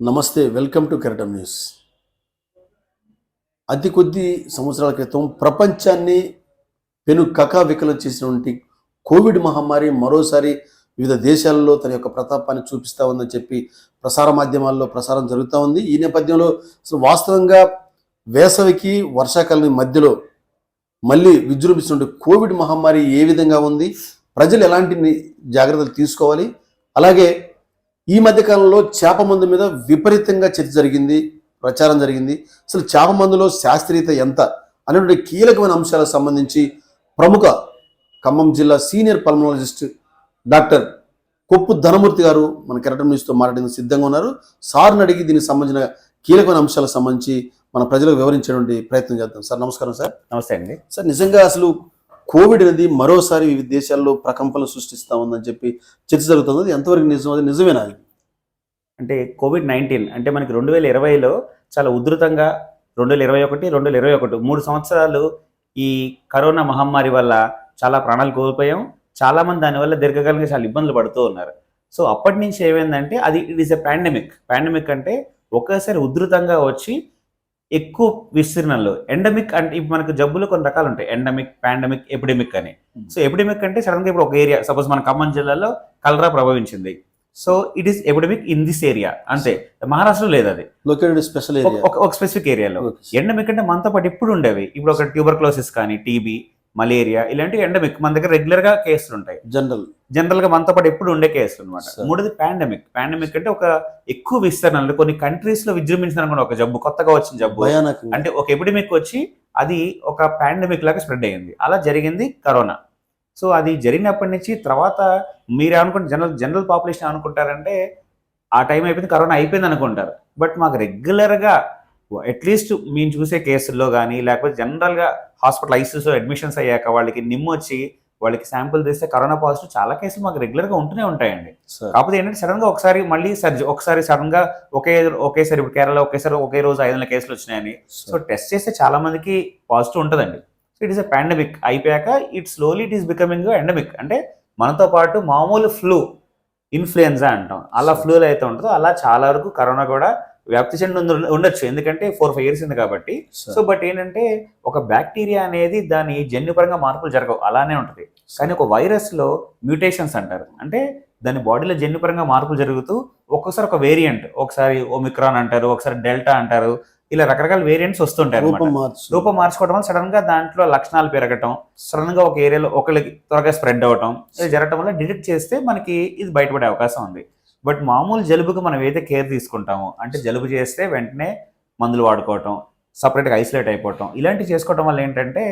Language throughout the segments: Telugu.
నమస్తే వెల్కమ్ టు కెరటం న్యూస్. అతి కొద్ది సంవత్సరాల క్రితం ప్రపంచాన్ని పెను కకావికలం చేసినటువంటి కోవిడ్ మహమ్మారి మరోసారి వివిధ దేశాలలో తన యొక్క ప్రతాపాన్ని చూపిస్తా ఉందని చెప్పి ప్రసార మాధ్యమాల్లో ప్రసారం జరుగుతూ ఉంది. ఈ నేపథ్యంలో అసలు వాస్తవంగా వేసవికి వర్షాకాలం మధ్యలో మళ్ళీ విజృంభిస్తున్న కోవిడ్ మహమ్మారి ఏ విధంగా ఉంది? ప్రజలు ఎలాంటి జాగ్రత్తలు తీసుకోవాలి? అలాగే ఈ మధ్య కాలంలో చేప మందు మీద విపరీతంగా చర్చ జరిగింది ప్రచారం జరిగింది. అసలు చేప మందులో శాస్త్రీయత ఎంత అనేటువంటి కీలకమైన అంశాలకు సంబంధించి ప్రముఖ ఖమ్మం జిల్లా సీనియర్ పల్మనాలజిస్ట్ డాక్టర్ కొప్పు ధనమూర్తి గారు మన కెరటం న్యూస్తో మాట్లాడేందుకు సిద్ధంగా ఉన్నారు. సార్ని అడిగి దీనికి సంబంధించిన కీలకమైన అంశాలకు సంబంధించి మన ప్రజలకు వివరించేటువంటి ప్రయత్నం చేద్దాం. సార్ నమస్కారం సార్. నమస్తే అండి. సార్ నిజంగా అసలు కోవిడ్ అనేది మరోసారి వివిధ దేశాల్లో ప్రకంపనలు సృష్టిస్తా ఉందని చెప్పి చర్చ జరుగుతుంది ఎంతవరకు నిజం? అది నిజమేనా అది? అంటే కోవిడ్ నైన్టీన్ అంటే మనకి రెండు వేల ఇరవైలో చాలా ఉధృతంగా రెండు వేల ఇరవై ఒకటి రెండు వేల ఇరవై ఒకటి మూడు సంవత్సరాలు ఈ కరోనా మహమ్మారి వల్ల చాలా ప్రాణాలు కోల్పోయాం. చాలామంది దానివల్ల దీర్ఘకాలంగా చాలా ఇబ్బందులు పడుతూ ఉన్నారు. సో అప్పటి నుంచి ఏమైందంటే అది it is a pandemic pandemic అంటే ఒకేసారి ఉధృతంగా వచ్చి ఎక్కువ విస్తీర్ణంలో. ఎండమిక్ అంటే ఇప్పుడు మనకు జబ్బులు కొన్ని రకాలు ఉంటాయి ఎండమిక్ పాండమిక్ ఎపిడమిక్ అని సో ఎపిడమిక్ అంటే సడన్గా ఇప్పుడు ఒక ఏరియా సపోజ్ మన ఖమ్మం జిల్లాలో కలరా ప్రభవించింది. So it is epidemic in this area అంతే. మహారాష్ట్రలో లేదు అది. లొకేటెడ్ స్పెషల్ ఒక- ఏరియా ఒక- ఒక స్పెసిఫిక్ ఏరియాలో. ఎండమిక్ అంటే మనతో పాటు ఇప్పుడు ఉండేవి. ఇప్పుడు ఒక ట్యూబర్క్లోసిస్ కానీ టీబీ మలేరియా ఇలాంటివి ఎండమిక్. మన దగ్గర రెగ్యులర్గా కేసులు ఉంటాయి. జనరల్. జనరల్గా మనతో పాటు ఎప్పుడు ఉండే కేసులు అనమాట. మూడోది పాండమిక్. పాండమిక్ అంటే ఒక ఎక్కువ విస్తరణలో కొన్ని కంట్రీస్లో విజృంభించిన ఒక జబ్బు కొత్తగా వచ్చిన జబ్బు. అంటే ఒక ఎపిడమిక్ వచ్చి అది ఒక పాండమిక్ లాగా స్ప్రెడ్ అయ్యింది. అలా జరిగింది కరోనా. సో అది జరిగినప్పటి నుంచి తర్వాత మీరు అనుకుంటే జనరల్ జనరల్ పాపులేషన్ అనుకుంటారంటే ఆ టైం అయిపోయింది కరోనా అయిపోయింది అనుకుంటారు. బట్ మాకు రెగ్యులర్గా అట్లీస్ట్ మేము చూసే కేసుల్లో కానీ లేకపోతే జనరల్గా హాస్పిటల్ ఐసీయూస్లో అడ్మిషన్స్ అయ్యాక వాళ్ళకి నిమ్ము వచ్చి వాళ్ళకి శాంపుల్ తీస్తే కరోనా పాజిటివ్ చాలా కేసులు మాకు రెగ్యులర్గా ఉంటూనే ఉంటాయండి. కాకపోతే ఏంటంటే సడన్గా ఒకసారి మళ్ళీ సర్జ ఒకసారి సడన్గా ఒకే ఒకేసారి ఇప్పుడు కేరళ ఒకేసారి ఒకే రోజు ఐదు వందల కేసులు వచ్చినాయని. సో టెస్ట్ చేస్తే చాలా మందికి పాజిటివ్ ఉంటుందండి. So it is a pandemic అయిపోయాక it slowly it is becoming endemic అంటే మనతో పాటు మామూలు ఫ్లూ ఇన్ఫ్లుయెన్జా అంటాం. అలా. ఫ్లూలు అయితే ఉంటుందో అలా చాలా వరకు కరోనా కూడా వ్యాప్తి చెంది ఉండ- ఉండొచ్చు. ఎందుకంటే ఫోర్ ఫైవ్ ఇయర్స్ ఉంది కాబట్టి. సో బట్ ఏంటంటే ఒక బ్యాక్టీరియా అనేది దాని జన్యుపరంగా మార్పులు జరగవు. అలానే ఉంటుంది. కానీ ఒక వైరస్లో మ్యూటేషన్స్ అంటారు. అంటే దాని బాడీలో జన్యుపరంగా మార్పులు జరుగుతూ ఒక్కొక్కసారి ఒక వేరియంట్ ఒకసారి ఒమిక్రాన్ అంటారు ఒకసారి డెల్టా అంటారు ఇలా రకరకాల వేరియంట్స్ వస్తుంటాయి మార్చు రూపం మార్చుకోవడం వల్ల సడన్గా దాంట్లో లక్షణాలు పెరగటం సడన్గా ఒక ఏరియాలో ఒకరికి త్వరగా స్ప్రెడ్ అవటం ఇది జరగటం వల్ల డిటెక్ట్ చేస్తే మనకి ఇది బయటపడే అవకాశం ఉంది. బట్ మామూలు జలుబుకి మనం ఏదైతే కేర్ తీసుకుంటామో అంటే జలుబు చేస్తే వెంటనే మందులు వాడుకోవటం సపరేట్గా ఐసోలేట్ అయిపోవటం ఇలాంటివి చేసుకోవటం వల్ల ఏంటంటే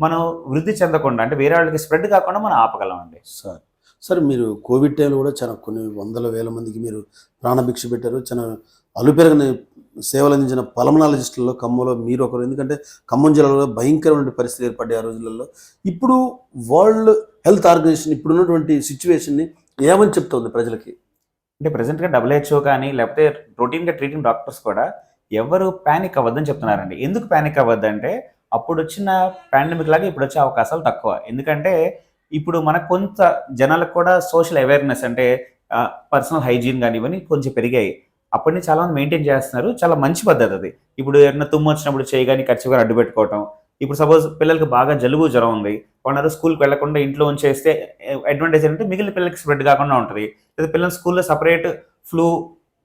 మనం వృద్ధి చెందకుండా అంటే వేరే వాళ్ళకి స్ప్రెడ్ కాకుండా మనం ఆపగలం అండి సార్ సార్ మీరు కోవిడ్ టైంలో కూడా చాలా కొన్ని వందల వేల మందికి మీరు ప్రాణభిక్ష పెట్టారు. చాలా అలుపెరగని సేవలు అందించిన పలమనాలజిస్టులలో ఖమ్మంలో మీరు ఒకరు. ఎందుకంటే ఖమ్మం జిల్లాలో భయంకరమైన పరిస్థితి ఏర్పడ్డాయి ఆ రోజులలో. ఇప్పుడు వరల్డ్ హెల్త్ ఆర్గనైజేషన్ ఇప్పుడున్నటువంటి సిచ్యువేషన్ని ఏమని చెప్తుంది ప్రజలకి? అంటే ప్రజెంట్గా డబ్ల్యూహెచ్ఓ కానీ లేకపోతే రొటీన్గా ట్రీటింగ్ డాక్టర్స్ కూడా ఎవరు ప్యానిక్ అవ్వద్దని చెప్తున్నారండి. ఎందుకు ప్యానిక్ అవ్వద్దంటే అప్పుడు వచ్చిన పాండమిక్ లాగా ఇప్పుడు వచ్చే అవకాశాలు తక్కువ. ఎందుకంటే ఇప్పుడు మన కొంత జనాలకు కూడా సోషల్ అవేర్నెస్ అంటే పర్సనల్ హైజీన్ కానీ ఇవన్నీ కొంచెం పెరిగాయి. అప్పటి నుంచి చాలా మంది మెయింటైన్ చేస్తున్నారు. చాలా మంచి పద్ధతి అది. ఇప్పుడు ఏదైనా తుమ్ము వచ్చినప్పుడు చేయి కానీ అడ్డు పెట్టుకోవటం ఇప్పుడు సపోజ్ పిల్లలకి బాగా జలుబు జ్వరం ఉంది వాళ్ళందరూ స్కూల్కి వెళ్ళకుండా ఇంట్లో ఉంచేస్తే అడ్వాంటేజ్ ఏంటంటే మిగిలిన పిల్లలకి స్ప్రెడ్ కాకుండా ఉంటుంది. లేదా పిల్లలు స్కూల్లో సపరేట్ ఫ్లూ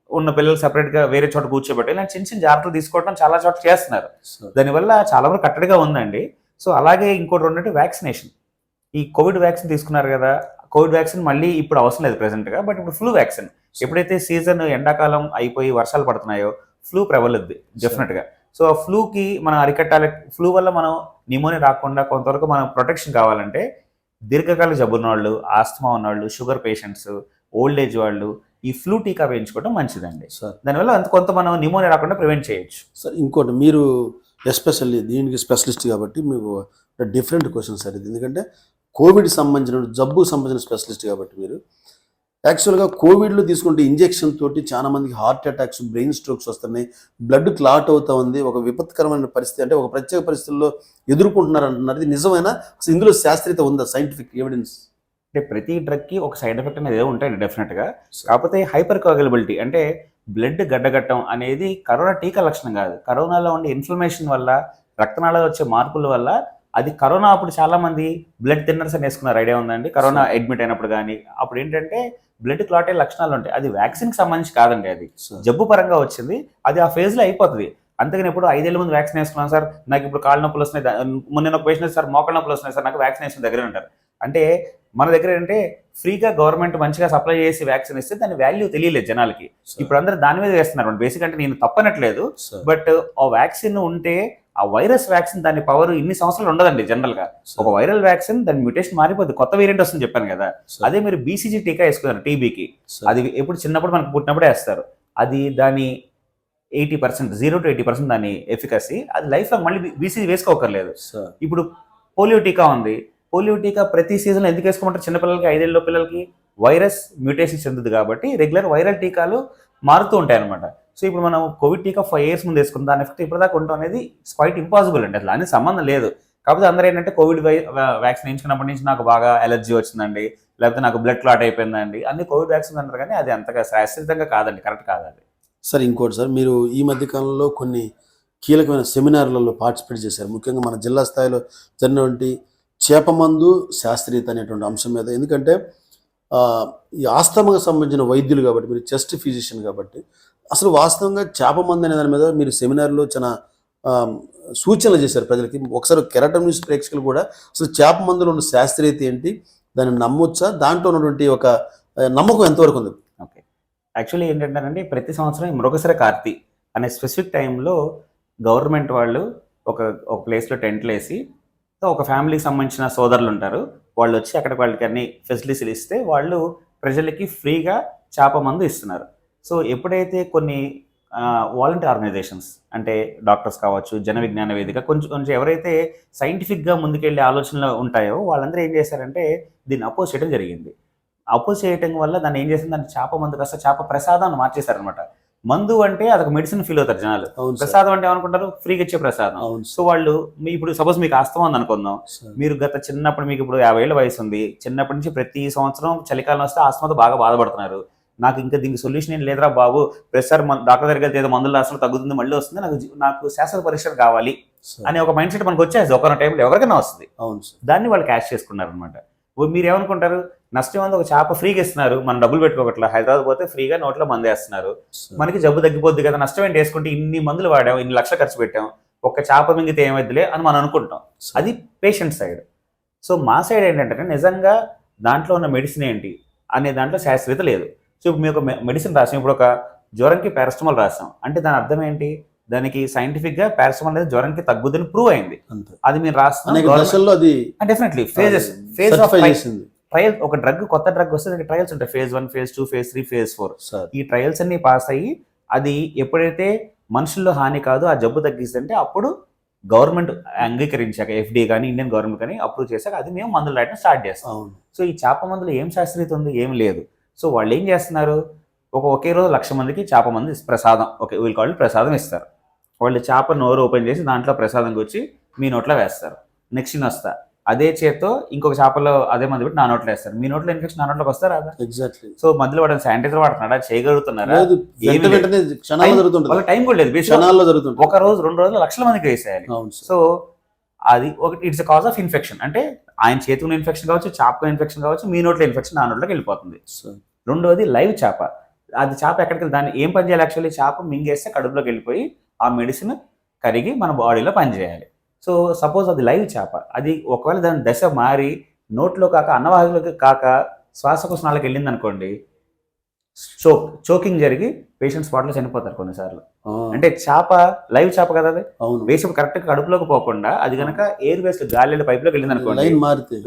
ఉన్న పిల్లలు సపరేట్గా వేరే చోట కూర్చోబెట్టి ఇలాంటి చిన్న చిన్న జాగ్రత్తలు తీసుకోవడం చాలా చోట్ల చేస్తున్నారు. దానివల్ల చాలా వరకు కట్టడిగా ఉందండి. సో అలాగే ఇంకోటి రెండంటే వ్యాక్సినేషన్ ఈ కోవిడ్ వ్యాక్సిన్ తీసుకున్నారు కదా కోవిడ్ వ్యాక్సిన్ మళ్ళీ ఇప్పుడు అవసరం లేదు ప్రెసెంట్గా బట్ ఇప్పుడు ఫ్లూ వ్యాక్సిన్ ఎప్పుడైతే సీజన్ ఎండాకాలం అయిపోయి వర్షాలు పడుతున్నాయో ఫ్లూ ప్రబలుద్ది డెఫినెట్గా సో ఆ ఫ్లూకి మనం అరికట్టాలి ఫ్లూ వల్ల మనం నిమోనియా రాకుండా కొంతవరకు మనం ప్రొటెక్షన్ కావాలంటే దీర్ఘకాల జబ్బు వాళ్ళు ఆస్తమా ఉన్నవాళ్ళు షుగర్ పేషెంట్స్ ఓల్డ్ ఏజ్ వాళ్ళు ఈ ఫ్లూ టీకా వేయించుకోవడం మంచిదండి. సార్. దానివల్ల అంత కొంత మనం నిమోనియా రాకుండా ప్రివెంట్ చేయొచ్చు. సార్ ఇంకోటి మీరు ఎస్పెషల్లీ దీనికి స్పెషలిస్ట్ కాబట్టి మీకు డిఫరెంట్ క్వశ్చన్ సార్ ఇది. ఎందుకంటే కోవిడ్ సంబంధించిన జబ్బుకు సంబంధించిన స్పెషలిస్ట్ కాబట్టి మీరు యాక్చువల్గా కోవిడ్లో తీసుకుంటే ఇంజెక్షన్ తోటి చాలా మందికి హార్ట్ అటాక్స్ బ్రెయిన్ స్ట్రోక్స్ వస్తున్నాయి. బ్లడ్ క్లాట్ అవుతా ఉంది. ఒక విపత్కరమైన పరిస్థితి. అంటే ఒక ప్రత్యేక పరిస్థితుల్లో ఎదుర్కొంటున్నారు అంటున్నారు ఇది నిజమైనా? ఇందులో శాస్త్రీయత ఉందా? సైంటిఫిక్ ఎవిడెన్స్ అంటే ప్రతి డ్రగ్కి ఒక సైడ్ ఎఫెక్ట్ అనేది ఏదో ఉంటాయి డెఫినెట్గా. కాకపోతే హైపర్ కోగలబిలిటీ అంటే బ్లడ్ గడ్డగట్టడం అనేది కరోనా టీకా లక్షణం కాదు. కరోనాలో ఉండే ఇన్ఫ్లమేషన్ వల్ల రక్తనాళాలు వచ్చే మార్పుల వల్ల అది కరోనా అప్పుడు చాలా మంది బ్లడ్ థిన్నర్స్ అని వేసుకున్నారు. ఐడియా ఉందండి కరోనా అడ్మిట్ అయినప్పుడు కానీ అప్పుడు ఏంటంటే బ్లడ్ క్లాట్ లక్షణాలు ఉంటాయి. అది వ్యాక్సిన్కి సంబంధించి కాదండి అది. జబ్బు పరంగా వచ్చింది. అది ఆ phase లో అయిపోతుంది. అంతకని ఇప్పుడు ఐదేళ్ళ ముందు వ్యాక్సిన్ వేసుకున్నాను సార్. నాకు ఇప్పుడు కాళ్ళ నొప్పులు వస్తున్నాయి. మొన్న ఒక పేషెంట్ సార్ మోకాళ్ళ నొప్పులు వస్తున్నాయి సార్ నాకు వ్యాక్సినేషన్ దగ్గర ఉంటారు. అంటే మన దగ్గర ఏంటంటే ఫ్రీగా గవర్నమెంట్ మంచిగా సప్లై చేసి వ్యాక్సిన్ ఇస్తే దాని వాల్యూ తెలియలేదు జనాలకి. ఇప్పుడు అందరూ దాని మీద వేస్తున్నారు. బేసిక్ అంటే నేను తప్పనట్లేదు. బట్ ఆ వ్యాక్సిన్ ఉంటే ఆ వైరస్ వ్యాక్సిన్ దాని పవర్ ఇన్ని సంవత్సరాలు ఉండదండి జనరల్గా ఒక వైరల్ వ్యాక్సిన్ దాని మ్యూటేషన్ మారిపోతుంది కొత్త వేరియంట్ వస్తుంది చెప్పాను కదా. అదే మీరు బీసీజీ టీకా వేసుకున్నారు టీబీకి అది ఎప్పుడు చిన్నప్పుడు మనకు పుట్టినప్పుడే వేస్తారు. అది దాని eighty percent zero to eighty percent దాని ఎఫికసీ అది లైఫ్ లాంగ్ మళ్ళీ బీసీజీ వేసుకోకర్లేదు. ఇప్పుడు పోలియో టీకా ఉంది. పోలియో టీకా ప్రతి సీజన్ ఎందుకు వేసుకోమంటారు? చిన్నపిల్లలకి ఐదేళ్ళ పిల్లలకి? వైరస్ మ్యూటేషన్ చెందుతుంది కాబట్టి రెగ్యులర్ వైరల్ టీకాలు మారుతూ ఉంటాయి అనమాట సో ఇప్పుడు మనం కోవిడ్ టీకా ఫైవ్ ఇయర్స్ ముందు వేసుకున్న దాని ఎఫెక్ట్ ఇప్పటిదాకా ఉండటం అనేది క్వైట్ ఇంపాసిబుల్ అండి. అసలు అని సంబంధం లేదు. కాకపోతే అందరూ ఏంటంటే కోవిడ్ వ్యాక్సిన్ వేయించుకున్నప్పటి నుంచి నాకు బాగా ఎలర్జీ వచ్చిందండి. లేకపోతే నాకు బ్లడ్ క్లాట్ అయిపోయిందండి. అన్ని కోవిడ్ వ్యాక్సిన్ అంటారు కానీ అది అంతగా శాస్త్రీయంగా కాదండి. కరెక్ట్ కాదండి. సార్ ఇంకోటి సార్ మీరు ఈ మధ్య కాలంలో కొన్ని కీలకమైన సెమినార్లలో పార్టిసిపేట్ చేశారు. ముఖ్యంగా మన జిల్లా స్థాయిలో జరిగినటువంటి చేపమందు శాస్త్రీయత అనేటువంటి అంశం మీద. ఎందుకంటే ఈ ఆస్తమకు సంబంధించిన వైద్యులు కాబట్టి మీరు చెస్ట్ ఫిజిషియన్ కాబట్టి అసలు వాస్తవంగా చేపమందు అనే దాని మీద మీరు సెమినార్లో చాలా సూచనలు చేశారు ప్రజలకి. ఒకసారి కెరటం న్యూస్ ప్రేక్షకులు కూడా అసలు చేప మందులో ఉన్న శాస్త్రీయత ఏంటి దాన్ని నమ్మొచ్చా? దాంట్లో ఉన్నటువంటి ఒక నమ్మకం ఎంతవరకు ఉంది? ఓకే. యాక్చువల్లీ ఏంటంటేనండి ప్రతి సంవత్సరం ఈ మృగశిర కార్తీ అనే స్పెసిఫిక్ టైంలో గవర్నమెంట్ వాళ్ళు ఒక ఒక ప్లేస్లో టెంట్లు వేసి ఒక ఫ్యామిలీకి సంబంధించిన సోదరులు ఉంటారు వాళ్ళు వచ్చి అక్కడ వాళ్ళకి అన్ని ఫెసిలిటీలు ఇస్తే వాళ్ళు ప్రజలకి ఫ్రీగా చేప మందు ఇస్తున్నారు. సో ఎప్పుడైతే కొన్ని వాలంటీర్ ఆర్గనైజేషన్స్ అంటే డాక్టర్స్ కావచ్చు జన విజ్ఞాన వేదిక కొంచెం కొంచెం ఎవరైతే సైంటిఫిక్గా ముందుకెళ్ళే ఆలోచనలు ఉంటాయో వాళ్ళందరూ ఏం చేశారంటే దీన్ని అపోజ్ చేయడం జరిగింది. అపోజ్ చేయటం వల్ల దాన్ని ఏం చేసింది? దాన్ని చేప మందు కాస్త చేప ప్రసాదం అని మార్చేశారనమాట మందు అంటే అదొక మెడిసిన్ ఫీల్ అవుతారు జనాలు. ప్రసాదం అంటే ఏమనుకుంటారు? ఫ్రీగా ఇచ్చే ప్రసాదం. సో వాళ్ళు మీ ఇప్పుడు సపోజ్ మీకు ఆస్తమా ఉంది అనుకుందాం మీరు గత చిన్నప్పుడు మీకు ఇప్పుడు యాభై ఏళ్ళ వయసు ఉంది. చిన్నప్పటి నుంచి ప్రతి సంవత్సరం చలికాలం వస్తే ఆస్తమాతో బాగా బాధపడుతున్నారు. నాకు ఇంకా దీనికి సొల్యూషన్ ఏం లేదురా బాబు. ప్రెషర్ డాక్టర్ దగ్గరికి వెళ్తే ఏదో మందులు అసలు తగ్గుతుంది మళ్ళీ వస్తుంది. నాకు నాకు శాస్త్ర పరీక్ష కావాలి అనే ఒక మైండ్ సెట్ మనకు వచ్చేది. ఒక టైంలో ఎవరికైనా వస్తుంది. అవును సార్ దాన్ని వాళ్ళు క్యాష్ చేసుకున్నారు అనమాట మీరు ఏమనుకుంటారు నష్టం ఉంది ఒక చేప ఫ్రీగా ఇస్తున్నారు. మనం డబ్బులు పెట్టుకోకట్లా. హైదరాబాద్ పోతే ఫ్రీగా నోట్లో మందు వేస్తున్నారు. మనకి జబ్బు తగ్గిపోద్ది కదా. నష్టం ఏంటి? వేసుకుంటే ఇన్ని మందులు వాడాం ఇన్ని లక్షలు ఖర్చు పెట్టాం. ఒక్క చేప మింగితే ఏమైద్దిలే అని మనం అనుకుంటాం. అది పేషెంట్ సైడ్ సో మా సైడ్ ఏంటంటే నిజంగా దాంట్లో ఉన్న మెడిసిన్ ఏంటి? అనే దాంట్లో శాస్త్రీయత లేదు. సో ఇప్పుడు మేము ఒక మెడిసిన్ రాసాం. ఇప్పుడు ఒక జ్వరంకి పారాస్టమాల్ రాసాం. అంటే దాని అర్థం ఏంటి? దానికి సైంటిఫిక్గా పారాస్టమాల్ అనేది జ్వరంకి తగ్గుదని ప్రూవ్ అయింది. అది మీరు రాస్తాం అది definitely phases phase of trial ఒక డ్రగ్ కొత్త డ్రగ్ వస్తే దానికి ట్రయల్స్ ఉంటాయి. Phase one phase two phase three phase four ఈ ట్రయల్స్ అన్ని పాస్ అయ్యి అది ఎప్పుడైతే మనుషుల్లో హాని కాదు ఆ జబ్బు తగ్గిస్తుంటే అప్పుడు గవర్నమెంట్ అంగీకరించాక ఎఫ్డీ కానీ ఇండియన్ గవర్నమెంట్ కానీ అప్రూవ్ చేశాక అది మేము మందులు రాయడం స్టార్ట్ చేస్తాం. సో ఈ చేప మందులు ఏం శాస్త్రీయత ఉంది ఏం లేదు. సో వాళ్ళు ఏం చేస్తున్నారు? ఒక ఒకే రోజు లక్ష మందికి చేప మంది ప్రసాదం. ఓకే వీళ్ళు కాళ్ళు ప్రసాదం ఇస్తారు. వాళ్ళు చేప నోరు ఓపెన్ చేసి దాంట్లో ప్రసాదం వచ్చి మీ నోట్లో వేస్తారు. నెక్స్ట్ నేను వస్తా. అదే చేత్తో ఇంకొక చేపలో అదే మంది పెట్టి నా నోట్లో వేస్తారు. మీ నోట్లో ఇన్ఫెక్షన్ నా నోట్లోకి వస్తారా? ఎగ్జాక్ట్లీ సో మధ్యలో వాడు శానిటైజర్ వాడుతున్నాడా? చేయగలుగుతున్నారా? టైం కూడా లేదు. ఒక రోజు రెండు రోజులు లక్షల మందికి వేసేయాలి. సో అది ఒకటి ఇట్స్ కాజ్ ఆఫ్ ఇన్ఫెక్షన్ అంటే ఆయన చేతిలో ఇన్ఫెక్షన్ కావచ్చు చాపకు ఇన్ఫెక్షన్ కావచ్చు మీ నోట్లో ఇన్ఫెక్షన్ నా నోట్లోకి వెళ్ళిపోతుంది. రెండోది లైవ్ చేప. అది చేప ఎక్కడికి దాన్ని ఏం పని చేయాలి యాక్చువల్లీ చేప మింగేస్తే కడుపులోకి వెళ్ళిపోయి ఆ మెడిసిన్ కరిగి మన బాడీలో పనిచేయాలి సో సపోజ్ అది లైవ్ చేప. అది ఒకవేళ దాని దశ మారి నోట్లో కాక అన్నవాహికలోకి కాక శ్వాసకోశనాలకు వెళ్ళింది అనుకోండి చోక్ చోకింగ్ జరిగి పేషెంట్ స్పాట్లో చనిపోతారు కొన్నిసార్లు. అంటే చేప లైవ్ చేప కదా అది? అవును. వేసి కరెక్ట్ కడుపులోకి పోకుండా అది కనుక ఎయిర్ వేస్ట్ గాలి పైప్లోకి వెళ్ళింది అనుకోండి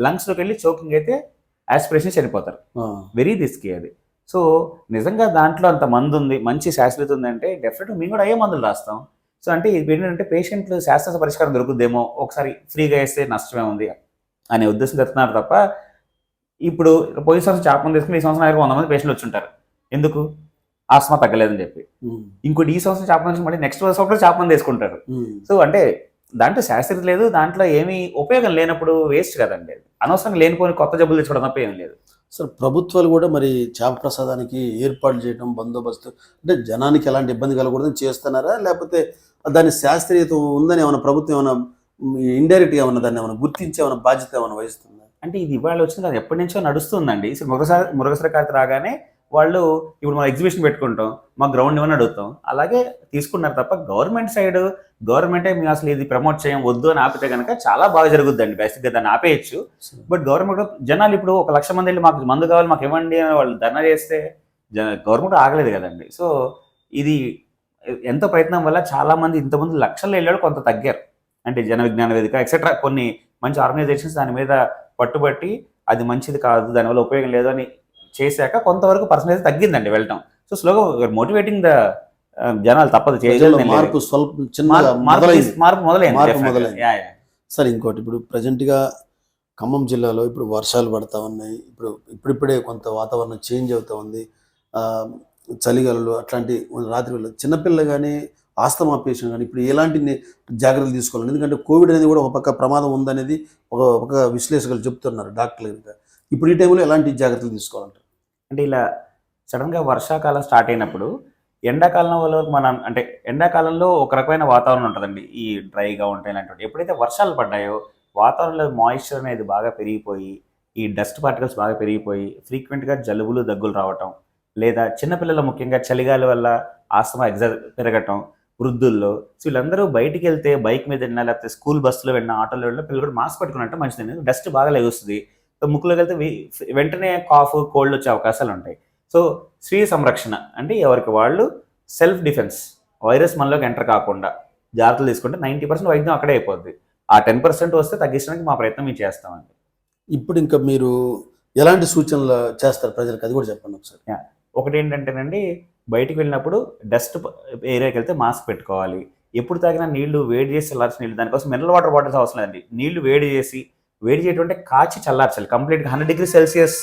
లంగ్స్లోకి వెళ్ళి చోకింగ్ అయితే ఆస్పిరేషన్ చనిపోతారు. వెరీ రిస్కీ అది. సో నిజంగా దాంట్లో అంత మందు ఉంది మంచి శాస్త్రీయత ఉందంటే డెఫినెట్ మేము కూడా అయ్యే మందులు రాస్తాం. సో అంటే ఇది ఏంటంటే పేషెంట్లు శాస్త్ర పరిష్కారం దొరుకుద్దేమో ఒకసారి ఫ్రీగా వేస్తే నష్టమే ఉంది అనే ఉద్దేశం చెప్తున్నారు తప్ప ఇప్పుడు పోయిన సంవత్సరం చేప తీసుకుని ఈ సంవత్సరం వంద మంది పేషెంట్లు వచ్చి ఉంటారు. ఎందుకు? ఆస్మా తగ్గలేదని చెప్పి. ఇంకోటి ఈ సంవత్సరం చేప మంది మళ్ళీ నెక్స్ట్ సంవత్సరం చేప మంది వేసుకుంటారు. ఉమ్, సో అంటే దాంట్లో శాస్త్రీయత లేదు దాంట్లో ఏమీ ఉపయోగం లేనప్పుడు వేస్ట్ కదండి అది. అనవసరంగా లేనిపోని కొత్త జబ్బులు తెచ్చుకోవడం తప్ప ఏం లేదు. సార్ ప్రభుత్వాలు కూడా మరి చేప ప్రసాదానికి ఏర్పాట్లు చేయడం బందోబస్తు అంటే జనానికి ఎలాంటి ఇబ్బంది కలగకూడదని చేస్తున్నారా? లేకపోతే దాని శాస్త్రీయత ఉందని ఏమైనా ప్రభుత్వం ఏమైనా ఇండైరెక్ట్గా ఏమైనా దాన్ని ఏమైనా గుర్తించి ఏమైనా బాధ్యత ఏమైనా వహిస్తుందా? అంటే ఇది ఇవాళ వచ్చింది అది ఎప్పటి నుంచో నడుస్తుందండి. మృగసర కార్తె రాగానే వాళ్ళు ఇప్పుడు మనం ఎగ్జిబిషన్ పెట్టుకుంటాం మా గ్రౌండ్ ఇవ్వని అడుగుతాం. అలాగే తీసుకున్నారు తప్ప గవర్నమెంట్ సైడ్ గవర్నమెంటే మేము అసలు ఇది ప్రమోట్ చేయం వద్దు అని ఆపితే కనుక చాలా బాగా జరుగుద్దండి. బేసిక్గా దాన్ని ఆపేయచ్చు. బట్ గవర్నమెంట్ జనాలు ఇప్పుడు ఒక లక్ష మంది వెళ్ళి మాకు మందు కావాలి మాకు ఇవ్వండి అని వాళ్ళు ధర్నా చేస్తే జన గవర్నమెంట్ ఆగలేదు కదండి. సో ఇది ఎంతో ప్రయత్నం వల్ల చాలా మంది ఇంతమంది లక్షల్లో వెళ్ళాడు కొంత తగ్గారు. అంటే జన విజ్ఞాన వేదిక ఎక్సెట్రా కొన్ని మంచి ఆర్గనైజేషన్స్ దాని మీద పట్టుబట్టి అది మంచిది కాదు దానివల్ల ఉపయోగం లేదు అని చేశాక కొంతవరకు పర్సంటేజ్ తగ్గిందండి వెళ్ళటం. సో స్లోగా మోటివేటింగ్ ద జనాలు తప్పదు చేయాలి మార్పు స్వల్ప చిన్న మార్పు మొదలైంది. సార్ ఇంకోటి ఇప్పుడు ప్రజెంట్గా ఖమ్మం జిల్లాలో ఇప్పుడు వర్షాలు పడతా ఉన్నాయి. ఇప్పుడు ఇప్పుడిప్పుడే కొంత వాతావరణం చేంజ్ అవుతా ఉంది. ఆ, చలిగాలులు అట్లాంటి రాత్రి వేళ చిన్నపిల్లలు కానీ ఆస్తమా పేషెంట్ కానీ ఇప్పుడు ఎలాంటి జాగ్రత్తలు తీసుకోవాలి ఎందుకంటే కోవిడ్ అనేది కూడా ఒక పక్క ప్రమాదం ఉందనేది ఒక ఒక విశ్లేషకులు చెప్తున్నారు డాక్టర్లు కనుక ఇప్పుడు ఈ టైంలో ఎలాంటి జాగ్రత్తలు తీసుకోవాలంటారు? అంటే ఇలా సడన్గా వర్షాకాలం స్టార్ట్ అయినప్పుడు ఎండాకాలం వల్ల మనం అంటే ఎండాకాలంలో ఒక రకమైన వాతావరణం ఉంటుందండి. ఈ డ్రైగా ఉంటాయి ఇలాంటివి. ఎప్పుడైతే వర్షాలు పడ్డాయో వాతావరణంలో మాయిశ్చర్ అనేది బాగా పెరిగిపోయి ఈ డస్ట్ పార్టికల్స్ బాగా పెరిగిపోయి ఫ్రీక్వెంట్గా జలుబులు దగ్గులు రావటం లేదా చిన్నపిల్లలు ముఖ్యంగా చలిగాలి వల్ల ఆస్తమా ఎగ్జా పెరగటం వృద్ధుల్లో సో వీళ్ళందరూ బయటికి వెళ్తే బైక్ మీద వెళ్ళినా లేకపోతే స్కూల్ బస్సులో వెళ్ళినా ఆటోలో వెళ్ళినా పిల్లలు కూడా మాస్క్ పెట్టుకున్నట్టు మంచిది డస్ట్ బాగా లెగుస్తుంది. ముక్కులోకి వెళ్తే వెంటనే కాఫ్ కోల్డ్ వచ్చే అవకాశాలు ఉంటాయి. సో స్వీయ సంరక్షణ అంటే ఎవరికి వాళ్ళు సెల్ఫ్ డిఫెన్స్ వైరస్ మనలోకి ఎంటర్ కాకుండా జాగ్రత్తలు తీసుకుంటే నైంటీ పర్సెంట్ వైద్యం అక్కడే అయిపోద్ది. ఆ టెన్ పర్సెంట్ వస్తే తగ్గించడానికి మా ప్రయత్నం మేము చేస్తామండి. ఇప్పుడు ఇంకా మీరు ఎలాంటి సూచనలు చేస్తారు ప్రజలకు? అది కూడా చెప్పండి ఒకసారి. ఒకటి ఏంటంటేనండి బయటికి వెళ్ళినప్పుడు డస్ట్ ఏరియాకి వెళ్తే మాస్క్ పెట్టుకోవాలి. ఎప్పుడు తాగినా నీళ్ళు వేడి చేసి చల్లార్చిన నీళ్ళు దానికోసం మినరల్ వాటర్ బాటిల్స్ అవసరం లేదండి. నీళ్ళు వేడి చేసి వేడి చేయడం అంటే కాచి చల్లార్చాలి. కంప్లీట్గా హండ్రెడ్ డిగ్రీ సెల్సియస్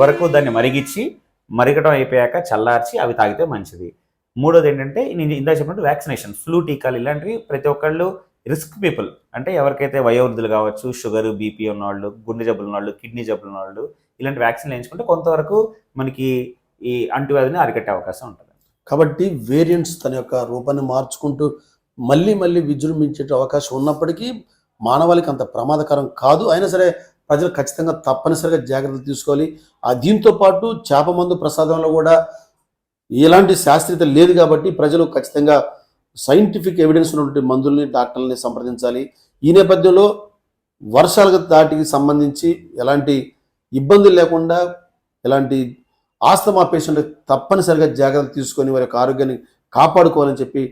వరకు దాన్ని మరిగించి మరిగటం అయిపోయాక చల్లార్చి అవి తాగితే మంచిది. మూడోది ఏంటంటే నేను ఇందాక చెప్పినట్టు వ్యాక్సినేషన్ ఫ్లూ టీకాలు ఇలాంటివి ప్రతి ఒక్కళ్ళు రిస్క్ పీపుల్. అంటే ఎవరికైతే వయోవృద్ధులు కావచ్చు షుగర్ బీపీ ఉన్నవాళ్ళు గుండె జబ్బులు ఉన్నవాళ్ళు కిడ్నీ జబ్బులు ఉన్నవాళ్ళు ఇలాంటి వ్యాక్సిన్ వేయించుకుంటే కొంతవరకు మనకి ఈ అంటువ్యాధిని అరికట్టే అవకాశం ఉంటుంది. కాబట్టి వేరియంట్స్ తన యొక్క రూపాన్ని మార్చుకుంటూ మళ్ళీ మళ్ళీ విజృంభించే అవకాశం ఉన్నప్పటికీ మానవాళికి అంత ప్రమాదకరం కాదు. అయినా సరే ప్రజలు ఖచ్చితంగా తప్పనిసరిగా జాగ్రత్తలు తీసుకోవాలి. ఆ దీంతో పాటు చేప మందు ప్రసాదంలో కూడా ఎలాంటి శాస్త్రీయత లేదు కాబట్టి ప్రజలు ఖచ్చితంగా సైంటిఫిక్ ఎవిడెన్స్ ఉన్నటువంటి మందుల్ని డాక్టర్లని సంప్రదించాలి. ఈ నేపథ్యంలో వర్షాలకు దాటికి సంబంధించి ఎలాంటి ఇబ్బందులు లేకుండా ఎలాంటి ఆస్తమా పేషెంట్ తప్పనిసరిగా జాగ్రత్తలు తీసుకొని వారి యొక్క ఆరోగ్యాన్ని కాపాడుకోవాలని చెప్పి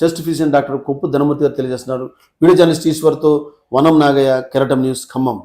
చెస్ట్ ఫిజిషియన్ డాక్టర్ కొప్పు ధనమూర్తి గారు తెలియజేస్తున్నారు వీడియో జర్నలిస్ట్ ఈశ్వర్తో వనం నాగయ్య కెరటం న్యూస్ ఖమ్మం.